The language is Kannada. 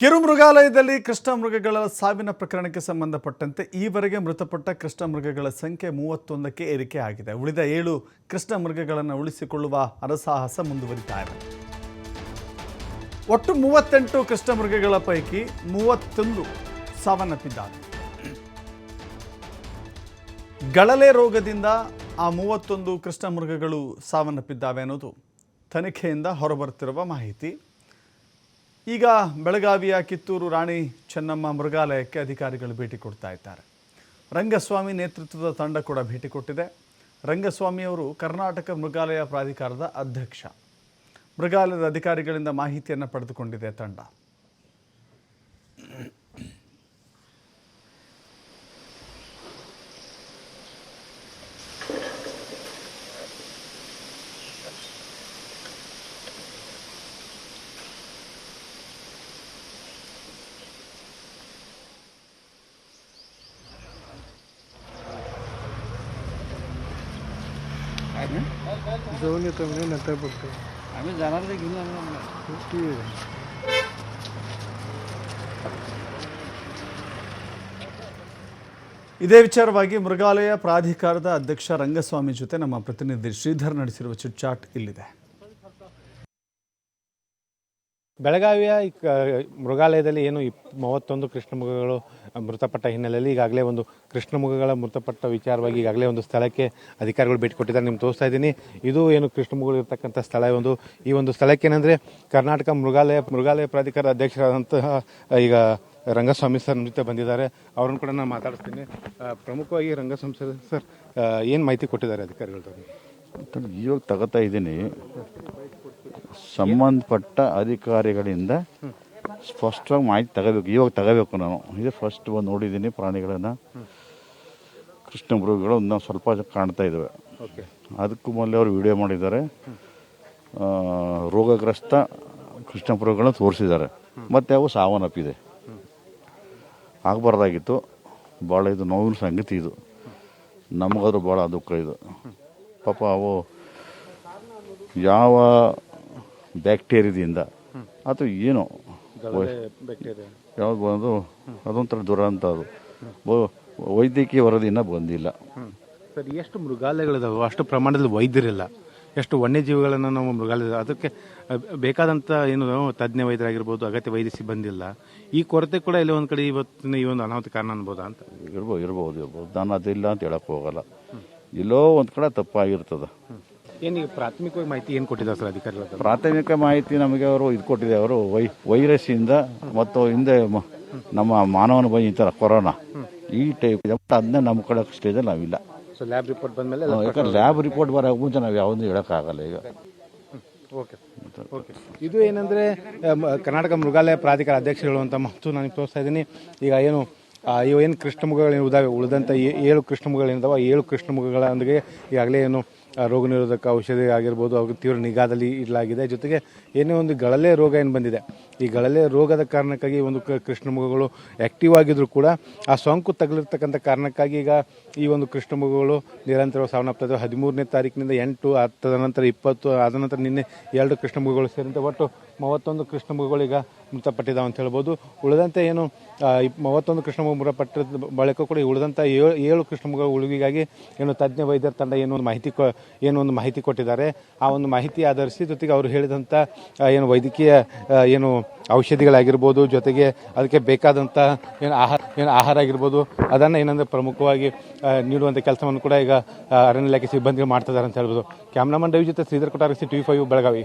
ಕಿರು ಮೃಗಾಲಯದಲ್ಲಿ ಕೃಷ್ಣ ಮೃಗಗಳ ಸಾವಿನ ಪ್ರಕರಣಕ್ಕೆ ಸಂಬಂಧಪಟ್ಟಂತೆ ಈವರೆಗೆ ಮೃತಪಟ್ಟ ಕೃಷ್ಣ ಮೃಗಗಳ ಸಂಖ್ಯೆ ಮೂವತ್ತೊಂದಕ್ಕೆ ಏರಿಕೆ ಆಗಿದೆ. ಉಳಿದ ಏಳು ಕೃಷ್ಣ ಮೃಗಗಳನ್ನು ಉಳಿಸಿಕೊಳ್ಳುವ ಹರಸಾಹಸ ಮುಂದುವರಿತಾ ಇದೆ. ಒಟ್ಟು ಮೂವತ್ತೆಂಟು ಕೃಷ್ಣ ಮೃಗಗಳ ಪೈಕಿ ಮೂವತ್ತೊಂದು ಸಾವನ್ನಪ್ಪಿದ್ದಾರೆ. ಗಳಲೆ ರೋಗದಿಂದ ಆ ಮೂವತ್ತೊಂದು ಕೃಷ್ಣ ಮೃಗಗಳು ಸಾವನ್ನಪ್ಪಿದ್ದಾವೆ ಅನ್ನೋದು ತನಿಖೆಯಿಂದ ಹೊರಬರುತ್ತಿರುವ ಮಾಹಿತಿ. ಈಗ ಬೆಳಗಾವಿಯ ಕಿತ್ತೂರು ರಾಣಿ ಚೆನ್ನಮ್ಮ ಮೃಗಾಲಯಕ್ಕೆ ಅಧಿಕಾರಿಗಳು ಭೇಟಿ ಕೊಡ್ತಾ ಇದ್ದಾರೆ. ರಂಗಸ್ವಾಮಿ ನೇತೃತ್ವದ ತಂಡ ಕೂಡ ಭೇಟಿ ಕೊಟ್ಟಿದೆ. ರಂಗಸ್ವಾಮಿಯವರು ಕರ್ನಾಟಕ ಮೃಗಾಲಯ ಪ್ರಾಧಿಕಾರದ ಅಧ್ಯಕ್ಷ. ಮೃಗಾಲಯದ ಅಧಿಕಾರಿಗಳಿಂದ ಮಾಹಿತಿಯನ್ನು ಪಡೆದುಕೊಂಡಿದೆ ತಂಡ. जाऊन येतो म्हणजे नंतर बघतो आम्ही जाणार ते घेऊन जाणार म्हणा. ठीक आहे ಇದೇ ವಿಚಾರವಾಗಿ ಮೃಗಾಲಯ ಪ್ರಾಧಿಕಾರದ ಅಧ್ಯಕ್ಷ ರಂಗಸ್ವಾಮಿ ಜೊತೆ ನಮ್ಮ ಪ್ರತಿನಿಧಿ ಶ್ರೀಧರ್ ನಡೆಸಿರುವ ಚಿಟ್ಚಾಟ್ ಇಲ್ಲಿದೆ ಬೆಳಗಾವಿಯ ಮೃಗಾಲಯದಲ್ಲಿ ಏನು ಇಪ್, ಮೂವತ್ತೊಂದು ಕೃಷ್ಣಮೃಗಗಳು ಮೃತಪಟ್ಟ ಹಿನ್ನೆಲೆಯಲ್ಲಿ ಈಗಾಗಲೇ ಒಂದು ಕೃಷ್ಣಮೃಗಗಳ ಮೃತಪಟ್ಟ ವಿಚಾರವಾಗಿ ಈಗಾಗಲೇ ಒಂದು ಸ್ಥಳಕ್ಕೆ ಅಧಿಕಾರಿಗಳು ಭೇಟಿ ಕೊಟ್ಟಿದ್ದಾರೆ. ನಿಮ್ಗೆ ತೋರಿಸ್ತಾ ಇದ್ದೀನಿ. ಇದು ಏನು ಕೃಷ್ಣಮೃಗಗಳು ಇರತಕ್ಕಂಥ ಸ್ಥಳ ಒಂದು. ಈ ಒಂದು ಸ್ಥಳಕ್ಕೆ ಏನಂದರೆ ಕರ್ನಾಟಕ ಮೃಗಾಲಯ ಮೃಗಾಲಯ ಪ್ರಾಧಿಕಾರ ಅಧ್ಯಕ್ಷರಾದಂತಹ ಈಗ ರಂಗಸ್ವಾಮಿ ಸರ್ ಜೊತೆ ಬಂದಿದ್ದಾರೆ. ಅವ್ರನ್ನ ಕೂಡ ನಾನು ಮಾತಾಡಿಸ್ತೀನಿ. ಪ್ರಮುಖವಾಗಿ ರಂಗಸ್ವಾಮಿ ಸರ್ ಸರ್ ಏನು ಮಾಹಿತಿ ಕೊಟ್ಟಿದ್ದಾರೆ ಅಧಿಕಾರಿಗಳು ಇವಾಗ ತಗೋತಾ ಇದ್ದೀನಿ. ಸಂಬಂಧಪಟ್ಟ ಅಧಿಕಾರಿಗಳಿಂದ ಸ್ಪಷ್ಟವಾಗಿ ಮಾಹಿತಿ ತಗೋಬೇಕು. ಇವಾಗ ತಗೋಬೇಕು ನಾನು. ಇದು ಫಸ್ಟ್ ಬಂದು ನೋಡಿದ್ದೀನಿ ಪ್ರಾಣಿಗಳನ್ನು. ಕೃಷ್ಣ ಮೃಗಗಳು ನಾವು ಸ್ವಲ್ಪ ಕಾಣ್ತಾ ಇದ್ದಾವೆ ಓಕೆ ಅದಕ್ಕೂ ಮೊದಲೇ ಅವರು ವಿಡಿಯೋ ಮಾಡಿದ್ದಾರೆ. ರೋಗಗ್ರಸ್ತ ಕೃಷ್ಣ ಮೃಗಗಳನ್ನ ತೋರಿಸಿದ್ದಾರೆ. ಮತ್ತು ಅವು ಸಾವನ್ನಪ್ಪಿದೆ. ಆಗಬಾರ್ದಾಗಿತ್ತು. ಭಾಳ ಇದು ನೋವಿನ ಸಂಗತಿ ಇದು. ನಮಗಾದ್ರೂ ಭಾಳ ದುಃಖ ಇದು. ಪಾಪ ಅವು ಯಾವ ಬ್ಯಾಕ್ಟೀರಿಯಾದಿಂದ. ಅಥವಾ ಏನೋ? ಬ್ಯಾಕ್ಟೀರಿಯಾ. ಯಾವ್ದು ಬಂದು? ಅದೊಂಥರ ದುರಂತ ಅದು. ವೈದ್ಯಕೀಯ ವರದಿನ ಬಂದಿಲ್ಲ. ಸರ್ ಎಷ್ಟು ಮೃಗಾಲಯಗಳಿದಾವೆ? ಅಷ್ಟು ಪ್ರಮಾಣದಲ್ಲಿ ವೈದ್ಯರಿಲ್ಲ. ಎಷ್ಟು ವನ್ಯಜೀವಿಗಳನ್ನು ನಾವು ಮೃಗಾಲಯ ಅದಕ್ಕೆ ಬೇಕಾದಂಥ ಏನು ತಜ್ಞ ವೈದ್ಯರಾಗಿರ್ಬೋದು ಅಗತ್ಯ ವೈದ್ಯ ಸಿಬ್ಬಂದಿಲ್ಲ. ಈ ಕೊರತೆ ಕೂಡ ಇಲ್ಲಿ ಒಂದು ಕಡೆ ಇವತ್ತಿನ ಈ ಒಂದು ಅನಾಹುತ ಕಾರಣ ಅನ್ಬೋದಾ ಅಂತ? ಇರ್ಬೋದು ಇರ್ಬೋದು ಇರ್ಬೋದು. ನಾನು ಅದಿಲ್ಲ ಅಂತ ಹೇಳಕ್ ಹೋಗಲ್ಲ. ಎಲ್ಲೋ ಒಂದು ಕಡೆ ತಪ್ಪಾಗಿರ್ತದೆ. ಏನೀಗ ಪ್ರಾಥಮಿಕವಾಗಿ ಮಾಹಿತಿ ಏನು ಕೊಟ್ಟಿದ್ದಾರೆ ಸರ್ ಅಧಿಕಾರಿಗಳ? ಪ್ರಾಥಮಿಕ ಮಾಹಿತಿ ನಮಗೆ ಅವರು ಇದು ಕೊಟ್ಟಿದೆ ಅವರು ವೈ ವೈರಸ್ಸಿಂದ ಮತ್ತು ಹಿಂದೆ ಮ- ನಮ್ಮ ಮಾನವನ ಥರ ಕೊರೋನಾ. ಈ ಟೈಪ್ ಅದನ್ನೇ ನಮ್ಮ ಕಡೆ ಸ್ಟೇಜಲ್ಲಿ ನಾವಿಲ್ಲ. ಸೊ ಲ್ಯಾಬ್ ರಿಪೋರ್ಟ್ ಬಂದಮೇಲೆ ಯಾಕಂದ್ರೆ ಲ್ಯಾಬ್ ರಿಪೋರ್ಟ್ ಬರೋ ಮುಂಚೆ ನಾವು ಯಾವುದೂ ಹೇಳೋಕ್ಕಾಗಲ್ಲ ಈಗ. ಓಕೆ. ಓಕೆ. ಇದು ಏನಂದ್ರೆ ಆ, ಮ- ಕರ್ನಾಟಕ ಮೃಗಾಲಯ ಪ್ರಾಧಿಕಾರ ಅಧ್ಯಕ್ಷರು ಅಂತ ಮತ್ತು ನಾನು ತೋರಿಸ್ತಾ ಇದ್ದೀನಿ. ಈಗ ಏನು ಆ, ಇವು ಏನು ಕೃಷ್ಣ ಮೃಗಗಳು ಇದಾವೆ ಉಳಿದಂಥ ಏಳು ಕೃಷ್ಣ ಮೃಗಗಳಿಂದವ ಏಳು ಕೃಷ್ಣ ಮೃಗಗಳೊಂದಿಗೆ ಈಗಾಗಲೇ ಏನು ಆ, ರೋಗ ನಿರೋಧಕ ಔಷಧಿ ಆಗಿರ್ಬೋದು, ಅವ್ರಿಗೆ ತೀವ್ರ ನಿಗಾದಲ್ಲಿ ಇಡಲಾಗಿದೆ. ಜೊತೆಗೆ ಏನೇ ಒಂದು ಗಳಲೆ ರೋಗ ಏನು ಬಂದಿದೆ, ಈ ಗಳಲೆ ರೋಗದ ಕಾರಣಕ್ಕಾಗಿ ಒಂದು ಕ- ಕೃಷ್ಣ ಮೃಗಗಳು ಆಕ್ಟಿವ್ ಆಗಿದ್ರು ಕೂಡ ಆ ಸೋಂಕು ತಗಲಿರ್ತಕ್ಕಂಥ ಕಾರಣಕ್ಕಾಗಿ ಈಗ ಈ ಒಂದು ಕೃಷ್ಣಮೃಗಗಳು ನಿರಂತರ ನಿರಂತರವಾಗಿ ಸಾವನ್ನಪ್ತಾ ಇದ್ದಾವೆ ಹದಿಮೂರನೇ ತಾರೀಕಿನಿಂದ ಎಂಟು ಹತ್ತದ ನಂತರ ಇಪ್ಪತ್ತು, ಆದ ನಂತರ ನಿನ್ನೆ ಎರಡು ಕೃಷ್ಣಮೃಗಗಳು ಸೇರಿದಂತೆ ಒಟ್ಟು ಮೂವತ್ತೊಂದು ಕೃಷ್ಣಮೃಗಗಳು ಈಗ ಮೃತಪಟ್ಟಿದ್ದಾವೆ ಅಂತ ಹೇಳ್ಬೋದು. ಉಳಿದಂತೆ ಏನು ಮೂವತ್ತೊಂದು ಕೃಷ್ಣ ಮೃಗ ಮೃತಪಟ್ಟ ಬಳಿಕ ಕೂಡ ಉಳಿದಂಥ ಏಳು ಏಳು ಕೃಷ್ಣ ಉಳಿಗಿಗಾಗಿ ಏನು ತಜ್ಞ ವೈದ್ಯರ ತಂಡ ಏನು ಮಾಹಿತಿ ಏನು ಒಂದು ಮಾಹಿತಿ ಕೊಟ್ಟಿದ್ದಾರೆ. ಆ ಒಂದು ಮಾಹಿತಿ ಆಧರಿಸಿ ಜೊತೆಗೆ ಅವರು ಹೇಳಿದಂಥ ಏನು ವೈದ್ಯಕೀಯ ಏನು ಔಷಧಿಗಳಾಗಿರ್ಬೋದು, ಜೊತೆಗೆ ಅದಕ್ಕೆ ಬೇಕಾದಂಥ ಏನು ಆಹಾರ ಏನು ಆಹಾರ ಆಗಿರ್ಬೋದು, ಅದನ್ನು ಏನಂದ್ರೆ ಪ್ರಮುಖವಾಗಿ ನೀಡುವಂಥ ಕೆಲಸವನ್ನು ಕೂಡ ಈಗ ಅರಣ್ಯ ಇಲಾಖೆ ಸಿಬ್ಬಂದಿಗಳು ಮಾಡ್ತಿದ್ದಾರೆ ಅಂತ ಹೇಳ್ಬೋದು. ಕ್ಯಾಮ್ರಾಮನ್ ರವಿ ಜೊತೆ ಶ್ರೀಧರ್ ಕೊಟ್ಟಾರಸಿ ಟಿ ಫೈವ್ ಬೆಳಗಾವಿ.